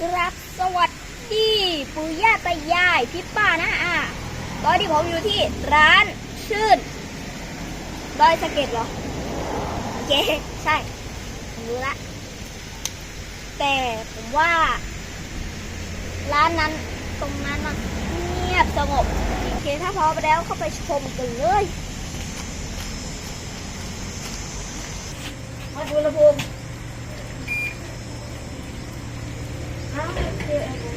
กรับสวัสดีปู่ย่าตายายพี่ป้านะอะตอนที่ผมอยู่ที่ร้านชื่นดอยสะเก็ดเหรอโอเจ๊ใช่ผมรู้ละ แต่ผมว่า ร้านนั้นตรงนั้นน่ะเงียบสงบโอเคถ้าพร้อมแล้วเข้าไปชมกันเลยมาดูระภูมิ Yeah.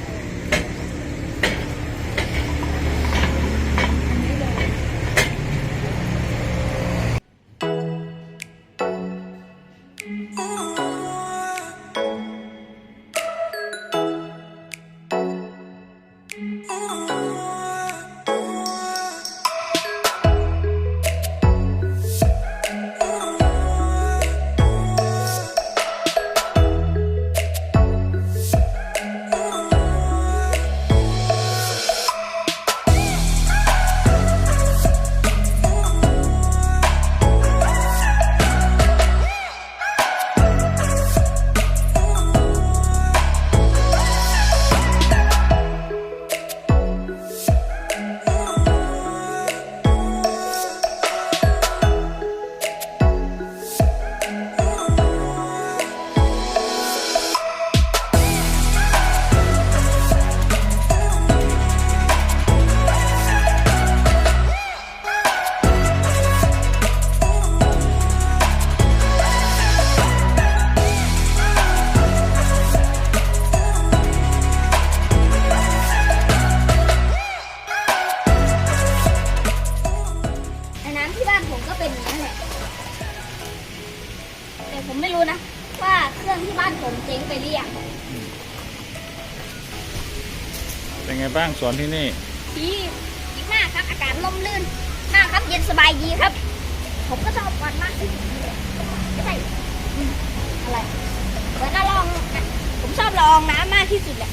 รื่องที่บ้านผมเจ๊งไปหรือยังเป็นไงบ้างสวนที่นี่ดีดีมากครับอากาศร่มรื่นมากครับเย็นสบายดีครับ ผมก็ชอบวันมากที่สุดเลยไม่ใช่อืมอะไรเหมือนน่าลองนะผมชอบลองน้ำมากที่สุดแหละ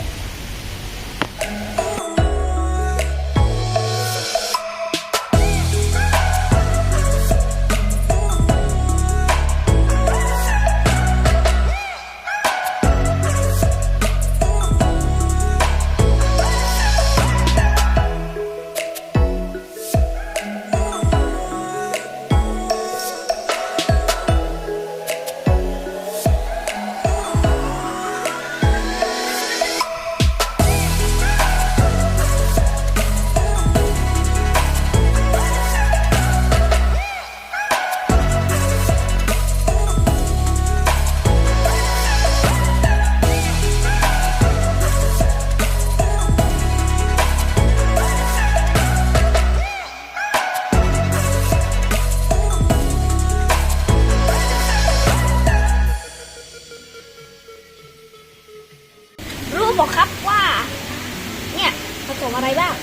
บอกครับว่า เนี่ยผสมอะไรบ้าง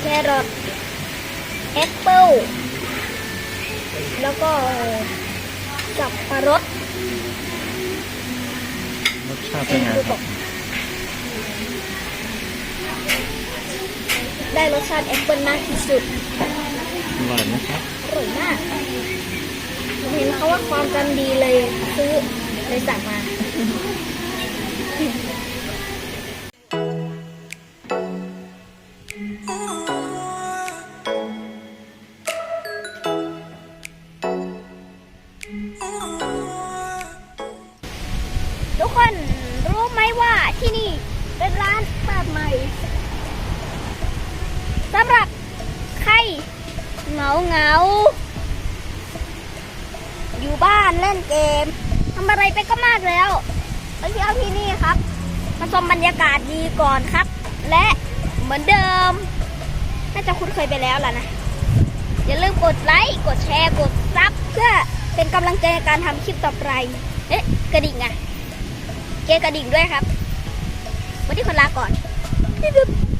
แครอทแอปเปิลแล้วก็สับปะรดรสชาติเป็นไงดูคตรับกได้รสชาติแอปเปิลมากที่สุดอร่อยไหมครับอร่อยมากผมเห็นเขาว่าความจำดีเลยซื้อเลยสั่งมา ทุกคนรู้ไหมว่าที่นี่เป็นร้านเปิดใหม่สำหรับใครเหงาเหงาอยู่บ้านเล่นเกมทำอะไรไปก็มากแล้ว มาเที่ยวที่นี่ครับมาชมบรรยากาศดีก่อนครับ และเหมือนเดิม น่าจะคุ้นเคยไปแล้วล่ะนะ อย่าลืมกดไลค์ กดแชร์ กดซับเพื่อเป็นกำลังใจในการทำคลิปต่อไป เอ๊ะ กระดิ่งอะเกยร์กระดิ่งด้วยครับ วันนี้คนลาก่อนบ๊ายบาย